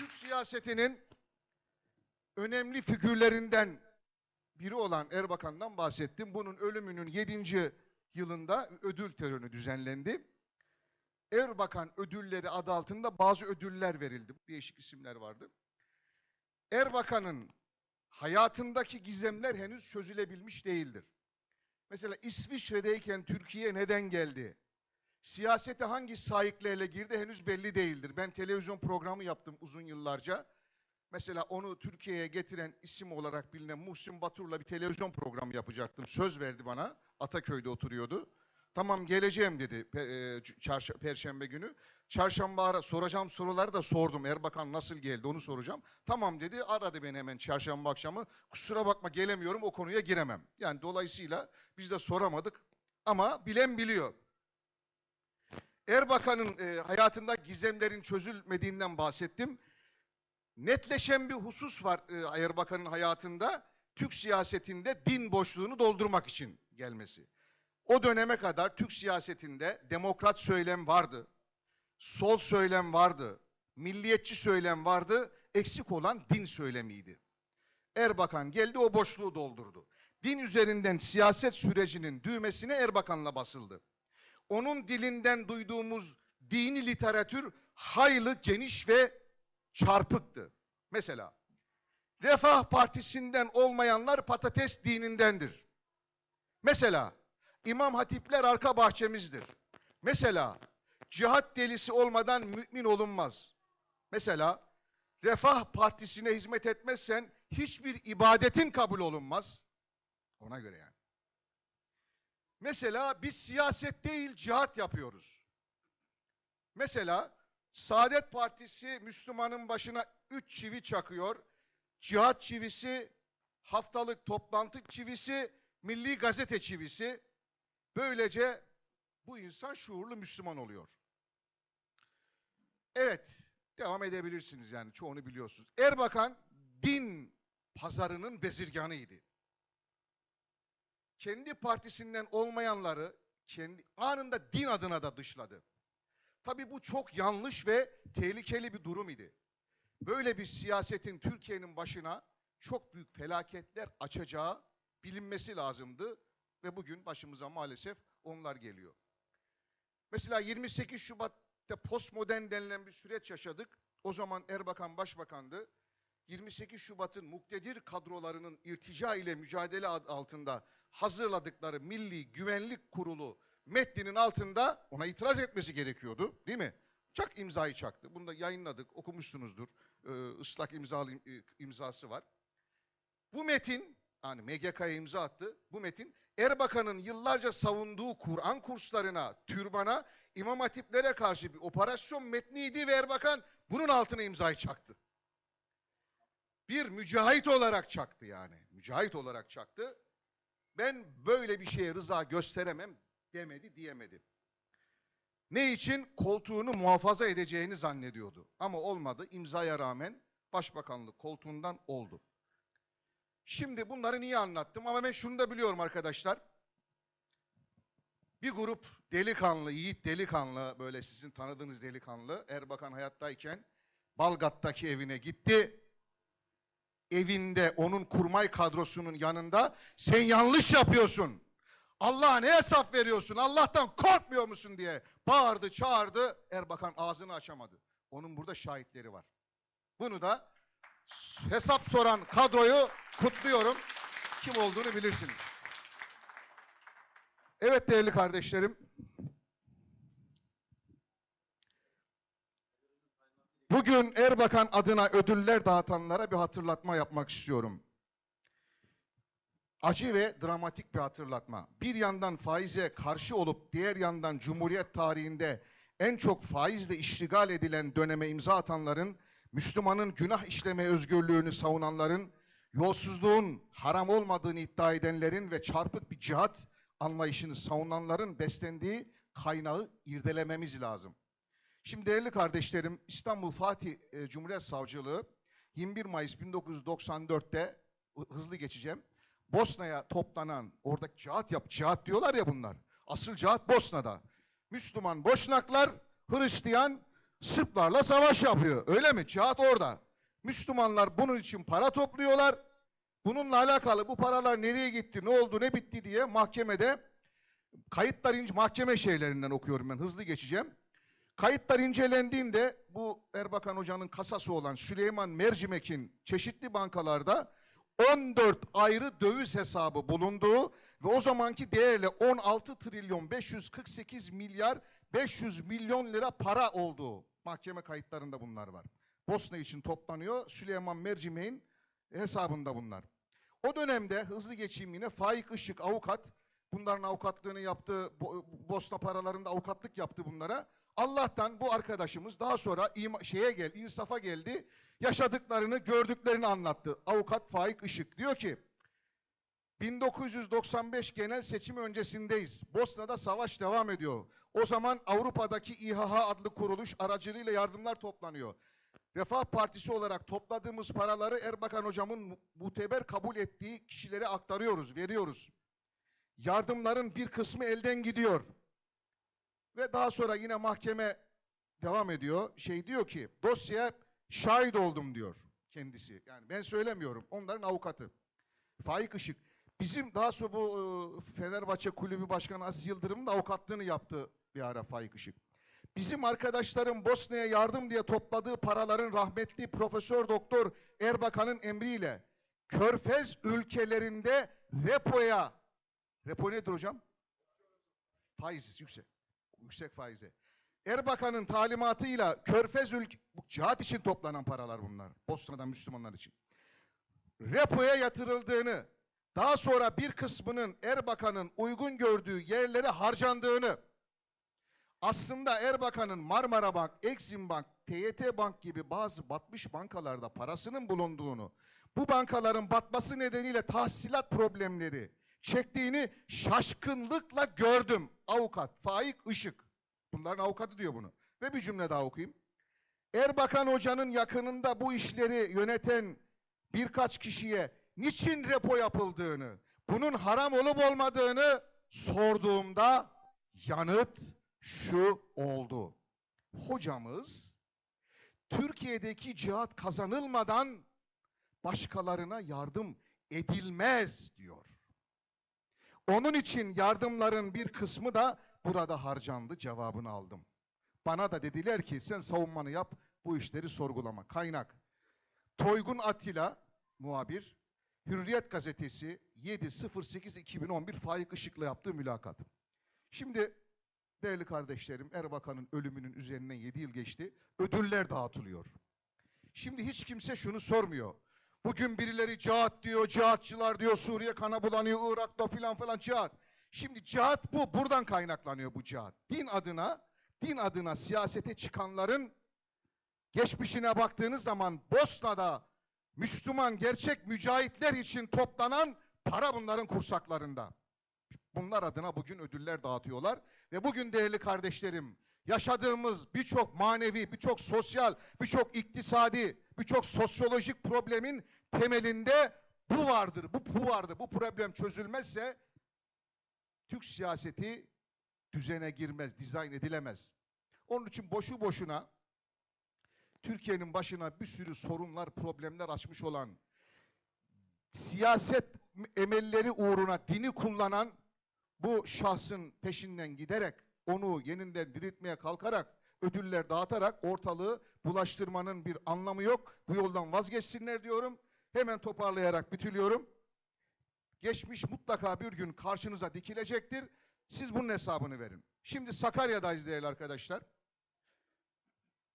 Türk siyasetinin önemli figürlerinden biri olan Erbakan'dan bahsettim. Bunun ölümünün 7. yılında ödül töreni düzenlendi. Erbakan ödülleri adı altında bazı ödüller verildi. Değişik isimler vardı. Erbakan'ın hayatındaki gizemler henüz çözülebilmiş değildir. Mesela İsviçre'deyken Türkiye neden geldi? Siyasete hangi sahiplerle girdi henüz belli değildir. Ben televizyon programı yaptım uzun yıllarca. Mesela onu Türkiye'ye getiren isim olarak bilinen Muhsin Batur'la bir televizyon programı yapacaktım. Söz verdi bana. Ataköy'de oturuyordu. Tamam geleceğim dedi e, perşembe günü. Çarşamba ara soracağım soruları da sordum. Erbakan nasıl geldi onu soracağım. Tamam dedi aradı beni hemen çarşamba akşamı. Kusura bakma gelemiyorum o konuya giremem. Yani dolayısıyla biz de soramadık ama bilen biliyor. Erbakan'ın e, hayatında gizemlerin çözülmediğinden bahsettim. Netleşen bir husus var e, Erbakan'ın hayatında. Türk siyasetinde din boşluğunu doldurmak için gelmesi. O döneme kadar Türk siyasetinde demokrat söylem vardı. Sol söylem vardı. Milliyetçi söylem vardı. Eksik olan din söylemiydi. Erbakan geldi o boşluğu doldurdu. Din üzerinden siyaset sürecinin düğmesine Erbakan'la basıldı. Onun dilinden duyduğumuz dini literatür hayli geniş ve çarpıktı. Mesela Refah Partisi'nden olmayanlar patates dinindendir. Mesela İmam Hatipler arka bahçemizdir. Mesela cihat delisi olmadan mümin olunmaz. Mesela Refah Partisi'ne hizmet etmezsen hiçbir ibadetin kabul olunmaz. Ona göre yani. Mesela biz siyaset değil cihat yapıyoruz. Mesela Saadet Partisi Müslümanın başına üç çivi çakıyor. Cihat çivisi, haftalık toplantı çivisi, milli gazete çivisi. Böylece bu insan şuurlu Müslüman oluyor. Evet, devam edebilirsiniz yani çoğunu biliyorsunuz. Erbakan din pazarının bezirganıydı. Kendi partisinden olmayanları kendi anında din adına da dışladı. Tabii bu çok yanlış ve tehlikeli bir durum idi. Böyle bir siyasetin Türkiye'nin başına çok büyük felaketler açacağı bilinmesi lazımdı ve bugün başımıza maalesef onlar geliyor. Mesela 28 Şubat'ta postmodern denilen bir süreç yaşadık. O zaman Erbakan başbakandı. 28 Şubat'ın muktedir kadrolarının irtica ile mücadele ad- altında hazırladıkları Milli Güvenlik Kurulu metninin altında ona itiraz etmesi gerekiyordu. Değil mi? Çak imzayı çaktı. Bunu da yayınladık, okumuşsunuzdur. Ee, ıslak imzalı im- e, imzası var. Bu metin, yani MGK'ya imza attı. Bu metin Erbakan'ın yıllarca savunduğu Kur'an kurslarına, türbana, imam hatiplere karşı bir operasyon metniydi ve Erbakan bunun altına imzayı çaktı. Bir mücahit olarak çaktı yani. Mücahit olarak çaktı. Ben böyle bir şeye rıza gösteremem demedi diyemedi. Ne için? Koltuğunu muhafaza edeceğini zannediyordu. Ama olmadı. İmzaya rağmen başbakanlık koltuğundan oldu. Şimdi bunları niye anlattım? Ama ben şunu da biliyorum arkadaşlar. Bir grup delikanlı, yiğit delikanlı, böyle sizin tanıdığınız delikanlı, Erbakan hayattayken Balgat'taki evine gitti. Evinde onun kurmay kadrosunun yanında sen yanlış yapıyorsun. Allah'a ne hesap veriyorsun? Allah'tan korkmuyor musun diye bağırdı, çağırdı. Erbakan ağzını açamadı. Onun burada şahitleri var. Bunu da hesap soran kadroyu kutluyorum. Kim olduğunu bilirsiniz. Evet değerli kardeşlerim. Bugün Erbakan adına ödüller dağıtanlara bir hatırlatma yapmak istiyorum. Acı ve dramatik bir hatırlatma. Bir yandan faize karşı olup diğer yandan Cumhuriyet tarihinde en çok faizle iştigal edilen döneme imza atanların, Müslümanın günah işleme özgürlüğünü savunanların, yolsuzluğun haram olmadığını iddia edenlerin ve çarpık bir cihat anlayışını savunanların beslendiği kaynağı irdelememiz lazım. Şimdi değerli kardeşlerim, İstanbul Fatih e, Cumhuriyet Savcılığı 21 Mayıs 1994'te hızlı geçeceğim. Bosna'ya toplanan, orada cihat yap, cihat diyorlar ya bunlar. Asıl cihat Bosna'da. Müslüman Boşnaklar, Hristiyan Sırplarla savaş yapıyor. Öyle mi? Cihat orada. Müslümanlar bunun için para topluyorlar. Bununla alakalı bu paralar nereye gitti, ne oldu, ne bitti diye mahkemede kayıtlar mahkeme şeylerinden okuyorum ben hızlı geçeceğim. Kayıtlar incelendiğinde bu Erbakan Hoca'nın kasası olan Süleyman Mercimek'in çeşitli bankalarda 14 ayrı döviz hesabı bulunduğu ve o zamanki değerle 16 trilyon 548 milyar 500 milyon lira para olduğu mahkeme kayıtlarında bunlar var. Bosna için toplanıyor. Süleyman Mercimek'in hesabında bunlar. O dönemde hızlı geçeyim yine Faik Işık avukat bunların avukatlığını yaptı, Bo- Bosna paralarında avukatlık yaptı bunlara. Allah'tan bu arkadaşımız daha sonra şeye gel, insafa geldi. Yaşadıklarını, gördüklerini anlattı. Avukat Faik Işık diyor ki 1995 genel seçim öncesindeyiz. Bosna'da savaş devam ediyor. O zaman Avrupa'daki İHH adlı kuruluş aracılığıyla yardımlar toplanıyor. Refah Partisi olarak topladığımız paraları Erbakan hocamın mu- muteber kabul ettiği kişilere aktarıyoruz, veriyoruz. Yardımların bir kısmı elden gidiyor. Ve daha sonra yine mahkeme devam ediyor. Şey diyor ki dosyaya şahit oldum diyor kendisi. Yani ben söylemiyorum. Onların avukatı. Faik Işık. Bizim daha sonra bu e, Fenerbahçe Kulübü Başkanı Aziz Yıldırım'ın avukatlığını yaptı bir ara Faik Işık. Bizim arkadaşların Bosna'ya yardım diye topladığı paraların rahmetli Profesör Doktor Erbakan'ın emriyle Körfez ülkelerinde repoya repo nedir hocam? Faiz yüksek. Yüksek faize. Erbakan'ın talimatıyla Körfez ülke bu cihat için toplanan paralar bunlar. Bosna'dan Müslümanlar için. Repoya yatırıldığını, daha sonra bir kısmının Erbakan'ın uygun gördüğü yerlere harcandığını, aslında Erbakan'ın Marmara Bank, Exim Bank, TYT Bank gibi bazı batmış bankalarda parasının bulunduğunu, bu bankaların batması nedeniyle tahsilat problemleri çektiğini şaşkınlıkla gördüm. Avukat Faik Işık. Bunların avukatı diyor bunu. Ve bir cümle daha okuyayım. Erbakan Hoca'nın yakınında bu işleri yöneten birkaç kişiye niçin repo yapıldığını, bunun haram olup olmadığını sorduğumda yanıt şu oldu. Hocamız Türkiye'deki cihat kazanılmadan başkalarına yardım edilmez diyor. Onun için yardımların bir kısmı da burada harcandı cevabını aldım. Bana da dediler ki sen savunmanı yap bu işleri sorgulama. Kaynak Toygun Atilla muhabir Hürriyet gazetesi 7.08.2011 Faik Işık'la yaptığı mülakat. Şimdi değerli kardeşlerim Erbakan'ın ölümünün üzerinden 7 yıl geçti. Ödüller dağıtılıyor. Şimdi hiç kimse şunu sormuyor. Bugün birileri cihat diyor, cihatçılar diyor, Suriye kana bulanıyor, Irak'ta filan falan cihat. Şimdi cihat bu, buradan kaynaklanıyor bu cihat. Din adına, din adına siyasete çıkanların geçmişine baktığınız zaman Bosna'da Müslüman gerçek mücahitler için toplanan para bunların kursaklarında. Bunlar adına bugün ödüller dağıtıyorlar. Ve bugün değerli kardeşlerim, yaşadığımız birçok manevi, birçok sosyal, birçok iktisadi, birçok sosyolojik problemin temelinde bu vardır, bu, bu vardır. Bu problem çözülmezse Türk siyaseti düzene girmez, dizayn edilemez. Onun için boşu boşuna Türkiye'nin başına bir sürü sorunlar, problemler açmış olan, siyaset emelleri uğruna dini kullanan bu şahsın peşinden giderek, onu yeniden diriltmeye kalkarak, ödüller dağıtarak ortalığı bulaştırmanın bir anlamı yok. Bu yoldan vazgeçsinler diyorum. Hemen toparlayarak bitiriyorum. Geçmiş mutlaka bir gün karşınıza dikilecektir. Siz bunun hesabını verin. Şimdi Sakarya'dayız değerli arkadaşlar.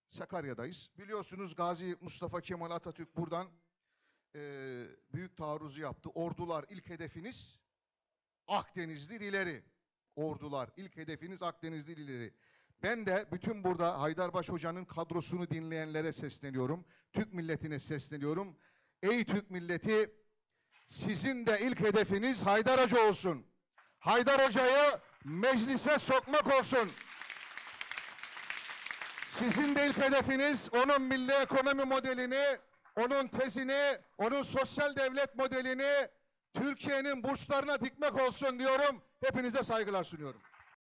Sakarya'dayız. Biliyorsunuz Gazi Mustafa Kemal Atatürk buradan eee, büyük taarruzu yaptı. Ordular ilk hedefiniz Akdeniz'dir ileri. Ordular ilk hedefiniz Akdeniz'dir ileri. Ben de bütün burada Haydarbaş Hoca'nın kadrosunu dinleyenlere sesleniyorum. Türk milletine sesleniyorum. Ey Türk milleti sizin de ilk hedefiniz Haydar Hoca olsun. Haydar Hoca'yı meclise sokmak olsun. Sizin de ilk hedefiniz onun milli ekonomi modelini, onun tezini, onun sosyal devlet modelini Türkiye'nin burçlarına dikmek olsun diyorum. Hepinize saygılar sunuyorum.